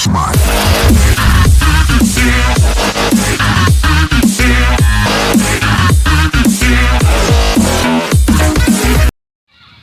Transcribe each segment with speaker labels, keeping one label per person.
Speaker 1: Flashback.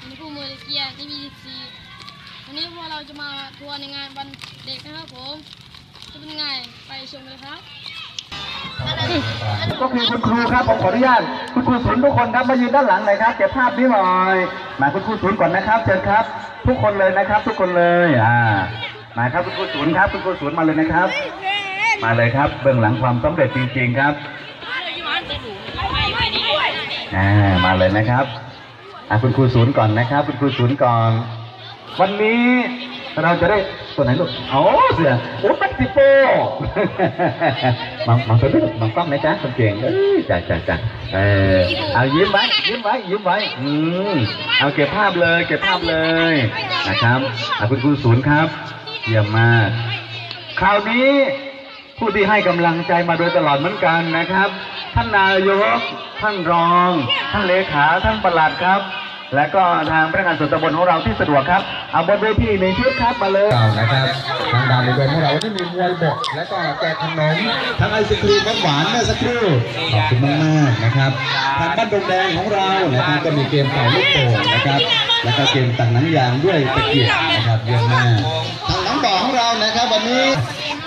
Speaker 2: ผมครูมือเกียร์ที่มีซีวันนี้พวกเราจะมาทัวร์ในงานวันเด็กนะครับผมจะเป็นไงไปชมเลยครับ
Speaker 3: ก็คือคุณครูครับผมขออนุญาตคุณครูศูนย์ทุกคนครับมายืนด้านหลังหน่อยครับเก็บภาพนี้หน่อยมาคุณครูศูนย์ก่อนนะครับ เชิญครับ ทุกคนเลยนะครับ ทุกคนเลยอ่า มาครับคุณครูศูนย์ครับคุณครูศูนย์มาเลยนะครับ มาเลยครับ เบื้องหลังความสำเร็จจริง ๆครับอ่ามาเลยนะครับอ่าคุณครูศูนย์ก่อนนะครับ คุณครูศูนย์ก่อน วันนี้เราจะได้ตัวไหนลูกโอ้เสือโอ้แม็กซิโปมังมังตัวนี้มังกล้องนะจ๊ะคนเก่งเอ้ยจ้าจ้าจ้าเออเอายิ้มไว้ยิ้มไว้ยิ้มไว้อืมเอาเก็บภาพเลย เก็บภาพเลยนะครับอะคุณครูศูนย์ครับ เยี่ยมมาก คราวนี้ผู้ที่ให้กำลังใจมาโดยตลอดเหมือนกันนะครับ ท่านนายก ท่านรอง ท่านเลขา ท่านประหลัดครับ และก็ทางพนักงานส่วนตำบลของเราที่สะดวกครับ เอาบนเวทีในชุดครับมาเลย
Speaker 4: เรานะครับ ทางดาวในเดือนของเราวันนี้มีมวยบกและก็แจกขนมทั้งไอศครีมหวานเมื่อสักครู่ ขอบคุณมากๆนะครับ ทางบ้านดงแดงของเรานะครับก็มีเกมเป่าลูกโป่งนะครับ แล้วก็เกมตักหนังยางด้วยตะเกียบนะครับเยี่ยมมาก ทางน้องบ่อของเรานะครับ วันนี้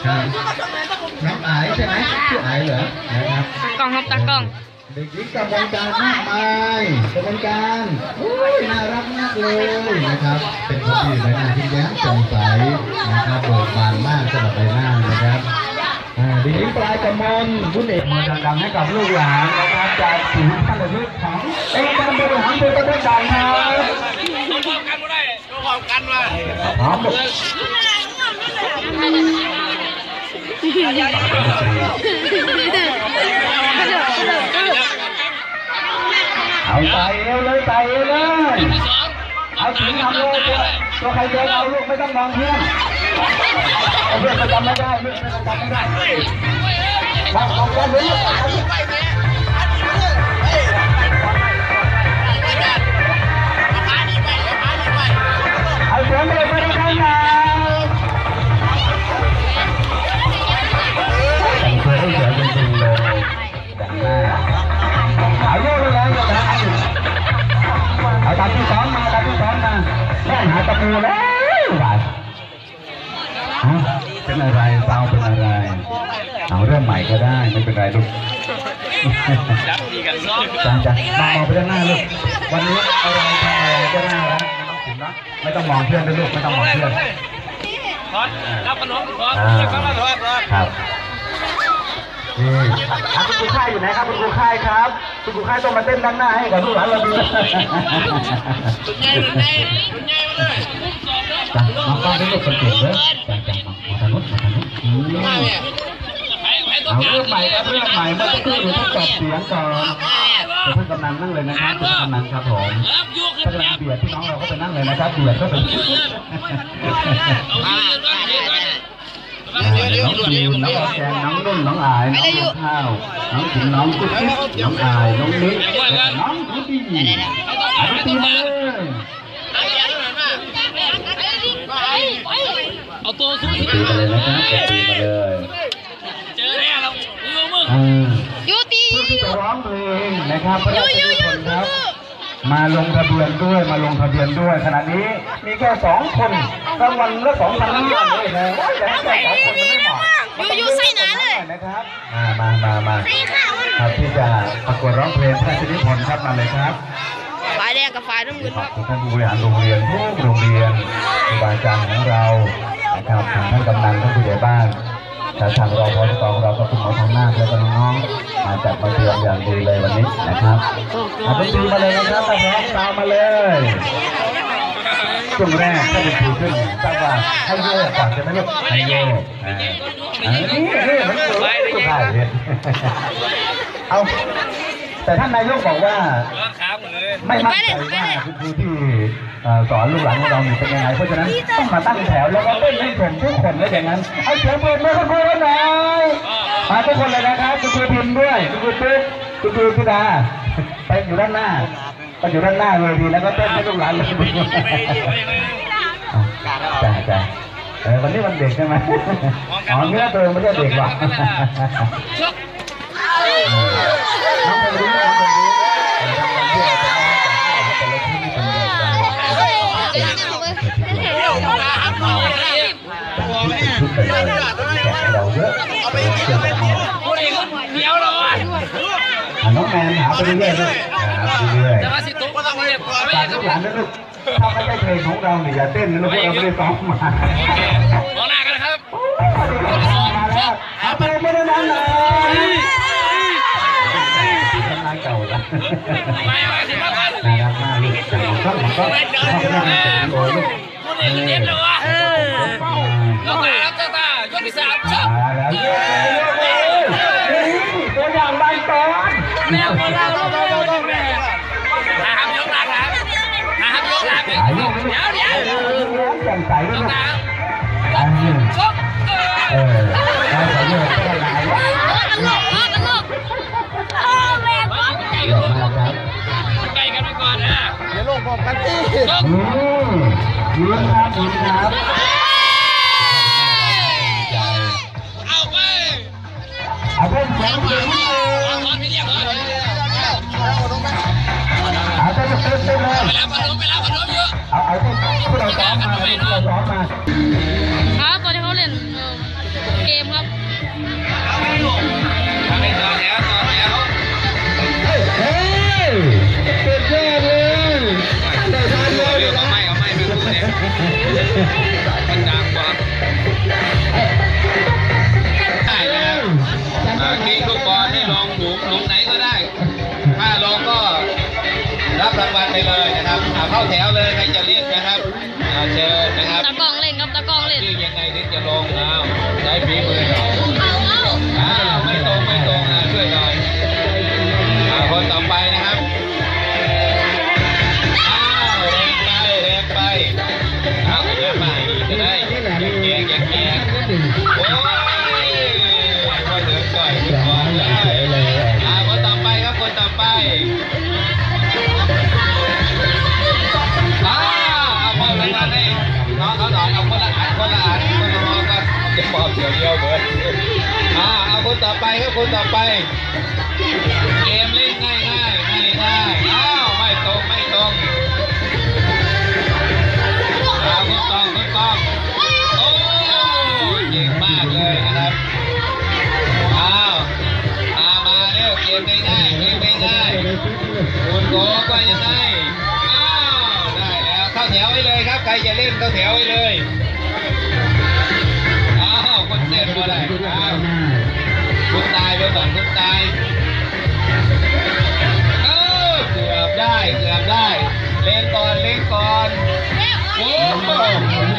Speaker 4: ครับน้องอายใช่ไหมชื่ออายเหรอนะครับ
Speaker 2: กล้องครับตากล้อง
Speaker 4: เด็กหญิงกำลังการมากมายกำลังการอุ้ยน่ารักมากเลยนะครับ เป็นคนที่ใบหน้าที่แย้มแจ่มใสนะครับเบิกบานมากสำหรับใบหน้านะครับอ่าเด็กหญิงปลายกำมลบุญเอก
Speaker 3: มือดังๆให้กับลูกหลานนะครับจากศูนย์ท่านอนุขององค์การบริหารส่วนตำบลด่านครับพร้อมลูก เอาใส่เอวเลยใส่เอวเลยเอาถึงทำเลยตัวใครเดินเอาลูกไม่ต้องมองเพื่อนเพื่อนประจำไม่ได้เพื่อนประจำไม่ได้มองมองกันเลย ได้ไม่เป็นไรลูกจังจังมองไปด้านหน้าลูก วันนี้อะไรทำอะไรก็น่ารักไม่ต้องถึงนะไม่ต้องมองเพื่อนด้วยลูก ไม่ต้องมองเพื่อน
Speaker 5: รับขนมขอ
Speaker 3: อ่า
Speaker 5: ขอรับขอรับ
Speaker 3: ครับนี่อะคุณครูค่ายอยู่ไหนครับคุณครูค่ายครับคุณครูค่ายต้องมาเต้นด้านหน้าให้กับลูกหลานเราดูนะ
Speaker 5: คุณยายคุณยายคุณยายมาเลย
Speaker 3: จังน้องก้องได้ลูกคนเก่งเลยจังจังมามาทางนู้นมาทางนู้นอืม
Speaker 5: ไปไปตัว
Speaker 3: เอาเรื่องใหม่ครับเรื่องใหม่เมื่อสักครู่หนูต้องจับเสียงก่อนเดี๋ยวท่านกำนันนั่งเลยนะครับท่านกำนันครับผม
Speaker 5: ครับยุกขึ้
Speaker 3: ท่านกำนันเบียดพี่น้องเราก็ไปนั่งเลยนะครับเบียดก็เป็น
Speaker 5: เอายืนก่อนยืนก่อน
Speaker 3: น้องจีนน้องแกนน้องนุ่นน้องอายน้องข้าวน้องจิ๋มน้องกุ๊กกิ๊กน้องอายน้องนิกน้องกุ๊ตี้อันนี้ตีมาเลย
Speaker 5: เอาตัวสูง
Speaker 3: ตีมาเลยนะครับตีมาเลย
Speaker 5: เจอแน่เรา มือมือ
Speaker 3: อ่า
Speaker 2: ยูตี
Speaker 3: ผู้ที่จะร้องเพลงนะครับพระราชนิพนธ์ครับมาลงทะเบียนด้วยมาลงทะเบียนด้วยขณะนี้มีแค่สองคนรางวัลละสองพันห้าเลยนะโอ้ยแต่ให้แค่สองคนมันไม่เหมาะ
Speaker 2: ยูยูใส่หนาเลย
Speaker 3: นะครับมามามามาครับที่จะประกวดร้องเพลงพระราชนิพนธ์ครับมาเลยครับ
Speaker 2: ฝ่ายแดงกับฝ่ายน้ำเงิน
Speaker 3: ข
Speaker 2: ค
Speaker 3: อบ
Speaker 2: รับ
Speaker 3: คุณท่านผู้บริหารโรงเรียนทุกโรงเรียนครูบาอาจารย์ของเรานะครับทางท่านกำนันท่านผู้ใหญ่บ้าน และทางรองพอสของเราก็คุณหมอทางหน้าแล้วก็น้องๆมาจัดมาเตรียมอย่างดีเลยวันนี้นะครับเอาดนตรีมาเลยนะครับถ้าพร้อมตามมาเลยช่วงแรกถ้าเป็นครูขึ้นทราบว่าให้เยกก่อนจะไม่ลูกให้เยกอ่าอันนี้นี่มันสวยสุดท้ายเนี่ยเอา แต่ท่านนายกบอกว่า
Speaker 5: ร้อนขาหมดเลย
Speaker 3: ไม่มั่นใจว่าคุณครูที่เอ่อสอนลูกหลานของเราเนี่ยเป็นยังไงเพราะฉะนั้นต้องมาตั้งแถวแล้วก็เต้นให้ผมทุกคนเลยอย่างนั้นเอาเสียงปรบมือคุณครูหน่อยมาทุกคนเลยนะครับคุณครูพิมพ์ด้วยคุณครูตุ๊กคุณครูพิดาไปอยู่ด้านหน้าไปอยู่ด้านหน้าเวทีแล้วก็เต้นให้ลูกหลานเลยจ้าจ้าเออวันนี้วันเด็กใช่ไหมอ๋อเนื้อตัวเองไม่ใช่เด็กว่ะน้องคนนี้ น้องแต่ละที่เป็นแบบไหนชุดไปเลยแกะเราเยอะเอาไปเอมกันหมด
Speaker 5: เดี๋ยวรอ
Speaker 3: อะน้องแมนหาไปเรื่อยๆหาไปเรื่อย
Speaker 5: แต่ว่าสิตุ๊กก็ต้องเรียก
Speaker 3: ๆฝากลูกหลานนะลูกถ้าไม่ใช่เพลงของเราเนี่ยอย่าเต้นนะลูกพวกเราไม่ได้ซ้อมมา
Speaker 5: มองหน้ากันนะครับ
Speaker 3: มาแล้วเอาไปไม่ได้นานเลย นเก่าละ
Speaker 5: ไม่ไม่สิมากัน
Speaker 3: น่ารักมากลูกแต่ผมก็ผมก็ชอบนั่งเป็นโอ้ลูก
Speaker 5: คุณเองเด็ดเลยวะ
Speaker 3: เออ
Speaker 5: แล้วตาแล้วตาตายกที่สามชอบ
Speaker 3: มาแล้วเย้ตัวอย่างใบก่อน
Speaker 5: แมวของเราเราเราเราแม่หาครับยกหลังครับหาครับยกหลังเดี๋
Speaker 3: ถ่ายรู
Speaker 5: ยว
Speaker 3: ป
Speaker 5: เดี๋ยวเดี๋ยว
Speaker 3: แจ่มใสด้วย
Speaker 5: ยก
Speaker 3: ลูก
Speaker 5: หลัง
Speaker 3: อันนี้
Speaker 5: ชกเอ
Speaker 3: เอ
Speaker 5: อ
Speaker 3: อได้ขอเยอะก็ได้ว
Speaker 2: เย
Speaker 3: อะมากครับ
Speaker 5: ไกลกันไปก่อนนะเดี๋ยวลงพร้อมกันที่ชก
Speaker 3: อืมยิ้มครับยิ้มครับใจ
Speaker 5: เอาไป
Speaker 3: เอาเพิ่มเสียงเสียงนิดนึง
Speaker 5: ตอนพี่เรียกเลย
Speaker 3: เอาเต้นเต้นเต้นเลย
Speaker 5: ไปแล้วปฐมไปแล้วปฐมเยอะ
Speaker 3: เอาเอาที่ที่เราซ้อมมาที่เราซ้อมมา
Speaker 2: มั
Speaker 3: น
Speaker 5: ดังกว่าได้นะครับอ่ายิงลูกบอลนี่ลงหลุมหลุมไหนก็ได้ ถ้าลงก็รับรางวัลไปเลยนะครับเอาเข้าแถวเลยใครจะเรียกนะครับเอาเชิญนะครับ
Speaker 2: ตากล้องเล่นครับตากล้องเล่น
Speaker 5: ชื่อยังไงถึงจะลงเอาใช้ฝีมือหน่อย
Speaker 2: อ้า
Speaker 5: วเอามอบรางวัลให้น้องเขาหน่อยเอาคนละอันคนละอันคนละมองกันจะมอบเดียวเดียวเบิร์ดอ่าเอาคนต่อไปครับคนต่อไป ใครจะเล่นเข้าแถวไว้เลย อ้าวคนเต้นมาได้อ้าวคนตายไปก่อนคนตายเออเกือบได้ เกือบได้ เล่นก่อน เล่นก่อน โอ้โห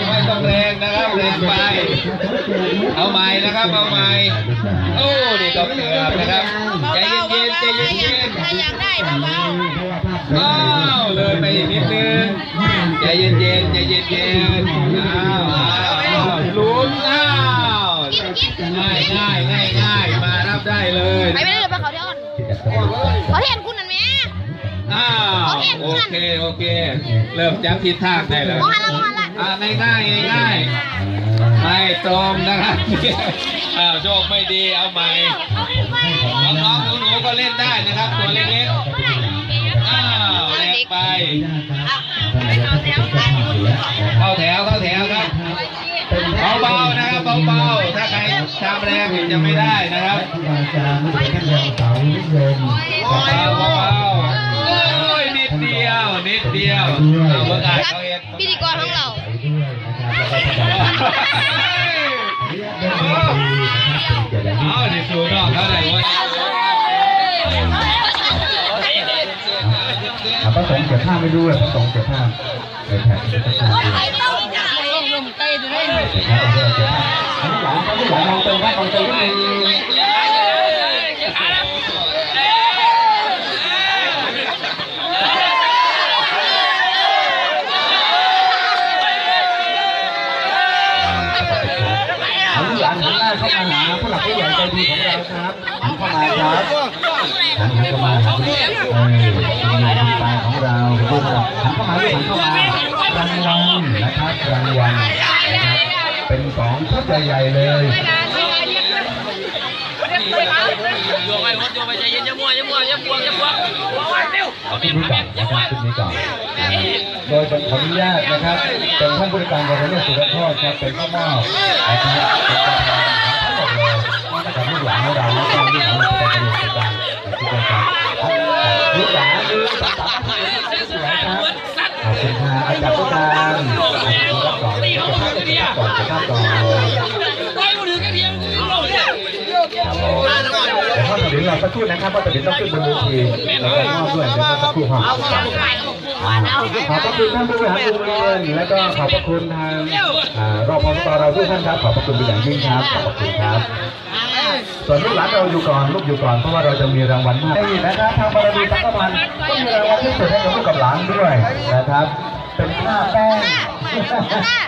Speaker 5: ไม่ต้องแรงนะครับแรงไป เอาใหม่นะครับเอาใหม่โอ้นี่ก็เกือบนะครับใจเย็นๆใจเย็นๆ
Speaker 2: อยากได้เบา
Speaker 5: อ้าวเลยไปอีกนิดนึงใจเย็นเย็นๆใจเย็นเย็นๆอ้าวอ้าวลุ้นอ้าวง่ายง่ายง่ายง่ายมารับได้เลย
Speaker 2: ไปไม่ได้เลยไปเขาเที่ยวก่อนเขาเห็นคุณนั่นไหม
Speaker 5: อ้าวโอเคโอเค เริ่มจำทิศทางได้แล้ว
Speaker 2: มองหันละมองหันละ
Speaker 5: อ่าง่ายง่ายง่ายง่ายไม่ตรงนะครับอ้าวโชคไม่ดีเอาใหม่น้องๆหนูๆก็เล่นได้นะครับ ตัวเล็กๆอ้าวแรงไปเข้าแถวเข้าแถวครับเบาๆนะครับเบาๆถ้าใครทำแรงจะไม่ได้นะครับเบาๆเบาๆโอ้ยนิดเดียว นิดเดียวเอาเมื่อกี้เขาเห็น
Speaker 2: พิธีกรของเรา
Speaker 5: เอาดิสูนอกเขาไหนวะ
Speaker 3: อะพระสงฆ์เก็บผ้าไม่ด้วยพระสงฆ์เก็บผ้าในแผ่นที่จะทำดี
Speaker 2: ลงลมเตะด้วย
Speaker 3: เก็บผ้าเก็บผ้าอันนี้หลังอันนี้หลังมองตรงครับมองตรงนิดนึงอันนี้หลังหันหน้าเข้ามาหาผู้หลักผู้ใหญ่ใจดีของเราครับหันเข้ามา ครับหันเข้ามาครับเออผู้างตาของเราผู้หลักหันเข้ามาหันเข้ามารางวัลนะครับรางวัลนะครับเป็นสองชุดใหญ่ๆเลย
Speaker 5: โยงไปหมดโยงไปใจเย็นอย่ามัวอย่ามัวอย่าบวกอย่าบวกเอา
Speaker 3: ชุ
Speaker 5: เมี
Speaker 3: ด
Speaker 5: ย
Speaker 3: นี้
Speaker 5: เอา
Speaker 3: ก่
Speaker 5: เมี
Speaker 3: อยนนะครับชุดนี้ก่อนโดยขออนุญาตนะครับเป็นท่านผู้การบริหารสุรทอดครับเป็นข้าวมอบนะครับเป็นประธานทั้งหมด เลยนะครับลูกหลานของเราแล้วก็ลูกหลานเราเป็นประโยชน์ในการทุกคนครับลูกหลานดูสามสามสวยครับขอบคุณค่ะอาจารย์ผู้การขอบคุณครับก่อนเลยก่อนจะข้ามก่อนครับผมเดี๋ยวพ่อถดินเราสักครู่นะครับพ่อถดินต้องขึ้นบนเวทีแล้วก็มอบด้วยเดี๋ยวพ่อสักครู่ครับขอบพระคุณท่านผู้บริหารโรงเรียนและก็ขอบพระคุณทางอ่ารอพสตเราทุกท่านครับ ขอบพระคุณเป็นอย่างยิ่งครับ ขอบพระคุณครับ ส่วนลูกหลานเราอยู่ก่อนลูกอยู่ก่อนเพราะว่าเราจะมีรางวัลมากนี่นะครับทางบารมีสังฆพันธ์ก็มีรางวัลพิเศษให้กับลูกกับหลานด้วยนะครับ เป็นค่าแป้ง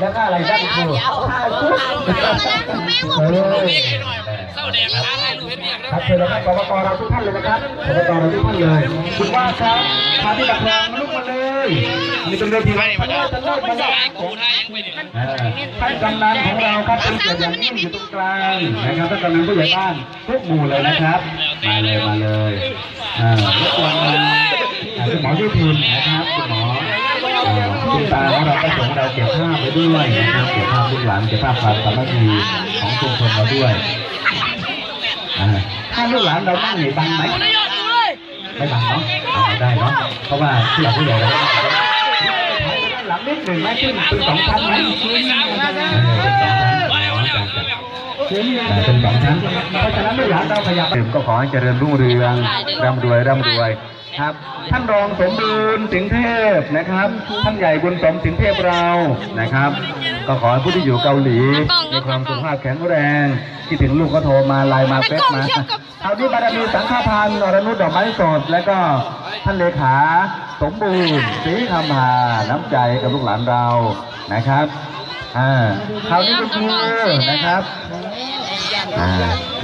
Speaker 3: และค่าอะไรบ้างครูค่าชุดเออ
Speaker 5: เศร้าแดงร้านให้ลูกเห็นเมีย
Speaker 3: ครับเชิญเลยครับกรกตเราทุกท่านเลยนะครับกรกตเราทุกท่านเลยคุณว่าครับมาที่ดักแรงลุกมา เลยนี่เป็นเวที
Speaker 5: ไม่
Speaker 3: มา
Speaker 5: มา
Speaker 3: เล
Speaker 5: เด้อย
Speaker 3: มาเลย
Speaker 5: กูทายยังไปดิ
Speaker 3: อ่าท่านกำนันของเราครับเป็นเกียรติอย่างยิ่งอยู่ตรงกลางนะครับท่านกำนันผู้ใหญ่บ้านทุกหมู่เลยนะครับมาเลยมาเลยอ่ารบกวนมาอ่าคุณหมอยุพินนะครับคุณหมออ่าคุณตาของเราก็ส่งเราเก็บภาพไปด้วยนะครับเก็บภาพลูกหลานเก็บภาพความสามัคคีของชุมชนเราด้วยอ่าถ้าลูกหลานเรานั่งหนีบังไหมไม่บังเนาะเอา ได้เนาะเพราะว่าที่หลักผู้ใหญ่เราหลังนิดหนึ่งไหมขึ้นเป็นสองชั้นไหมเป็นสองชั้นเป็นสองชั้นเพราะฉะนั้นไม่อยากเราพยายามก็ขอให้เจริญรุ่งเรืองร่ำรวยร่ำรวย ครับ ท่านรองสมบูรณ์สิงห์เทพนะครับ ท่านใหญ่บุญสมสิงห์เทพเรานะครับ ก็ขอให้ผู้ที่อยู่เกาหลีมีความสุขภาพแข็งแรงคิดถึงลูกก็โทรมาไลน์มาเฟซมาคราวนี้บารมีสังฆพันธ์อรนุชดอกไม้สดและก็ท่านเลขาสมบูรณ์ศรีคำหาน้ำใจกับลูกหลานเรานะครับอ่าคราวนี้ก็คือนะครับอ่า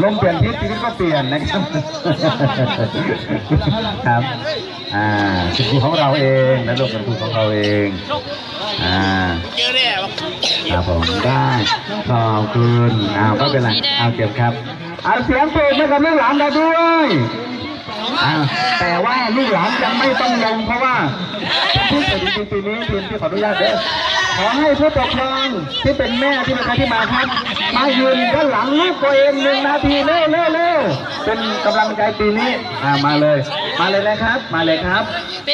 Speaker 3: ลมเปลี่ยนทิศชีวิตก็เปลี่ยนนะครับครับอ่าเป็นครูของเราเองและลูกเป็นครูของเราเองอ่าครับผมได้ขอบคุณอ้าวไม่เป็นไรเอาเก็บครับเอาเสียงปรบมือกับลูกหลานเราด้วยอ่าแต่ว่าลูกหลานยังไม่ต้องลงเพราะว่าที่เกิดจริงๆปีนี้ทีมที่ขออนุญาตเด้อ ขอให้ผู้ปกครองที่เป็นแม่ที่เป็นใครที่มาครับมายืนด้านหลังลูกตัวเองหนึ่งนาทีเร็วเร็วเร็วเป็นกำลังใจปีนี้อ่ามาเลย มาเลยนะครับ มาเลยครับ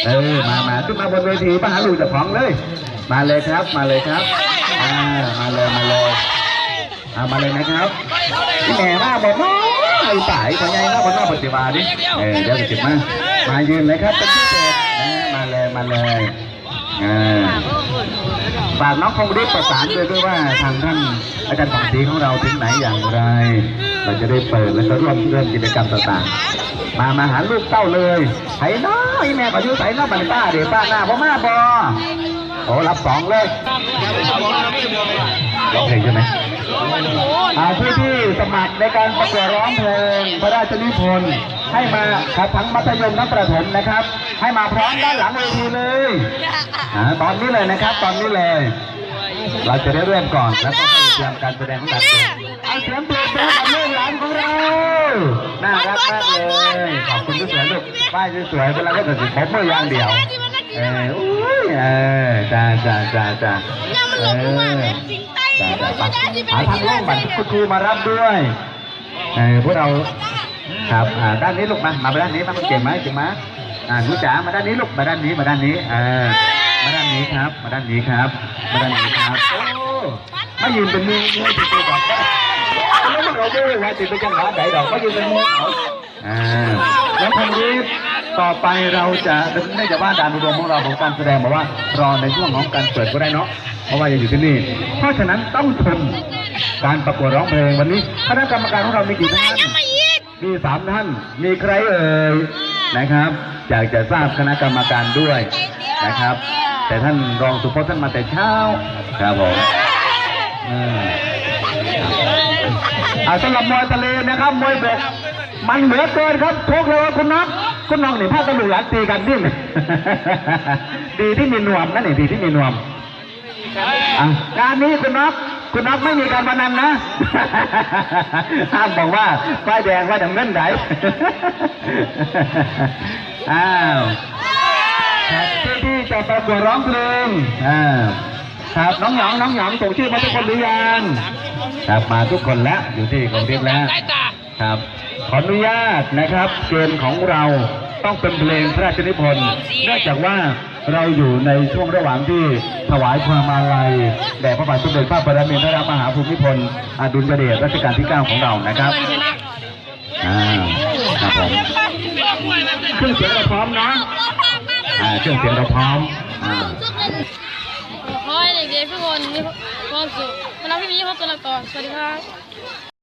Speaker 3: เออมามาขึ้นมาบนเวทีป้าหาลูกเจากของเลย มาเลยครับ มาเลยครับอ่ามาเลยมาเลยเอามาเลยนะครับพี่แม่มาบอกน้อยไอ้สายพญายนะบนหน้าปฏิบัติดิเออเดี๋ยวจะเก็บมามายืนเลยครับเป็นพิเศษนะมาเลยมาเลย ฝากน้องคงรีบประสานด้วยด้วยว่าทางท่านอาจารย์ฝั่งดีของเราถึงไหนอย่างไร เราจะได้เปิดแล้วก็ร่วมเริ่มกิจกรรมต่างๆ มามาหาลูกเต้าเลยไถ่น้อยแม่ก็อยู่ใส่น้าบันป้าเดี๋ยวป้าหน้าพ่อมาบอโอ้รับสองเลยร้องเพลงใช่ไหม ผู้ที่สมัครในการประกวดร้องเพลงพระราชนิพนธ์ให้มาครับทั้งมัธยมทั้งประถมนะครับ ให้มาพร้อมด้านหลังเวทีเลยอตอนนี้เลยนะครับ ตอนนี้เลย เราจะได้เริ่มก่อนแล้วก็เตรียมการแสดงของการเต้นเอาเสียงปรบมือกับลูกหลานของเราน่ารักมากเลยขอบคุณที่สวยลูกป้ายสวยเวลาก็จะสิผมมืออย่างเดียวเอออุ้ยเออจ้าจ้าจ้าจ้าเออ หาทางล่งบัตรคุณครูมารับด้วยเออพวกเราครับด้านนี้ลูกมามาไปด้านนี้มาคุณเก่งไหมเก่งไหมอ่าหนูจ๋ามาด้านนี้ลูกมาด้านนี้มาด้านนี้เออมาด้านนี้ครับ มาด้านนี้ครับ มาด้านนี้ครับโอ้มายืนเป็นมือมือติดตัวดอกแล้วมันเอาด้วยว่าติดไปจังหวะไหนดอกมายืนเป็นมือเขาอ่าแล้วคนนี้ต่อไปเราจะได้จากว่าการอุดมของเราของการแสดงบอกว่า รอในช่วงของการเปิดก็ได้เนาะ เพราะว่ายังอยู่ที่นี่ เพราะฉะนั้นต้องชมการประกวดร้องเพลงวันนี้คณะกรรมการของเรามีกี่ท่านมีสามท่าน มีใครเอ่ยนะครับอยากจะทราบคณะกรรมการด้วยนะครับ แต่ท่านรองสุพจน์ท่านมาแต่เช้าครับผมอืมอ่าสำหรับมวยทะเลนะครับมวยเบกมันเหลือเกินครับทุกเลยว่าคุณน้องคุณน้องนี่พาตำรวจตีกันดิ้นดีที่มีนวมนั่นนี่ดีที่มีนวม อะการนี้คุณน้องคุณน็อตไม่มีการพนันนะห้ามบอกว่าป้ายแดงว่าดำเงินไหนอ้าวครับที่ที่จะประกวดร้องเพลงอ่าครับน้องหยองน้องหยองส่งชื่อมาทุกคนหรือยังครับมาทุกคนแล้วอยู่ที่กรุงเทพแล้วครับ ขออนุญาตนะครับเกมของเราต้องเป็นเพลงพระราชนิพนธ์เนื่องจากว่า เราอยู่ในช่วงระหว่างที่ถวายความอาลัยแด่พระบาทสมเด็จพระปรมินทรมหาภูมิพลอดุลยเดชรัชกาลที่ 9 ของเรานะครับ
Speaker 2: มันชนะ
Speaker 3: อ่าครับผมเครื่องเสียงเราพร้อมเนาะอ่าเครื่องเสียงเราพร้อมอ่า
Speaker 2: ขอให้เด็กๆทุกคนมีความสุขเวลาพี่มีความสุขต่อสวัสดีครับ